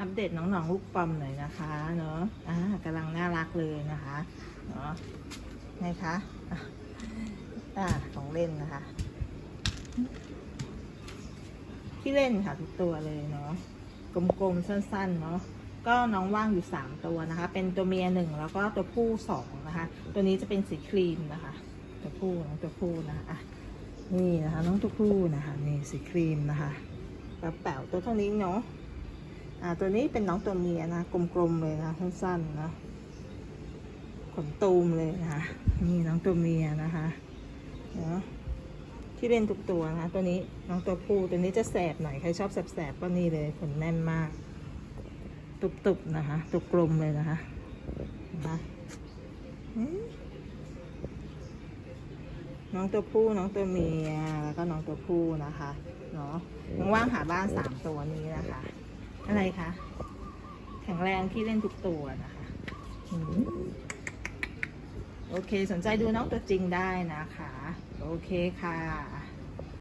อัปเดตน้องๆลูกปอมหน่อยนะคะเนาะอ่ากำลังน่ารักเลยนะคะเนาะไงคะอ่าของเล่นนะคะที่เล่นค่ะทุกตัวเลยเนาะกลมๆสั้นๆเนาะก็น้องว่างอยู่สามตัวนะคะ เป็นตัวเมียหนึ่งแล้วก็ตัวผู้สองนะคะ ตัวนี้จะเป็นสีครีมนะคะ ตัวผู้น้องตัวผู้นะคะอะนี่นะคะ น้องตัวผู้นะคะนี่สีครีมนะคะแป๋วตัวเท่านี้เนาะ อ่าตัวนี้เป็นน้องตัวเมียนะกลมๆเลยนะสั้นๆนะขนตูมเลยนะคะนี่น้องตัวเมียนะคะเนาะที่เล่นทุกตัวนะคะตัวนี้น้องตัวผู้ตัวนี้จะแสบหน่อยใครชอบแสบๆก็นี่เลยขนแน่นมาก ตุบๆนะคะตุบกลมเลยนะคะนะคะน้องตัวผู้น้องตัวเมียแล้วก็น้องตัวผู้นะคะเนาะน้องว่างหาบ้านสามตัวนี้นะคะ อะไรคะ แข็งแรงที่เล่นทุกตัวนะคะโอเค สนใจดูน้องตัวจริงได้นะคะ โอเคค่ะ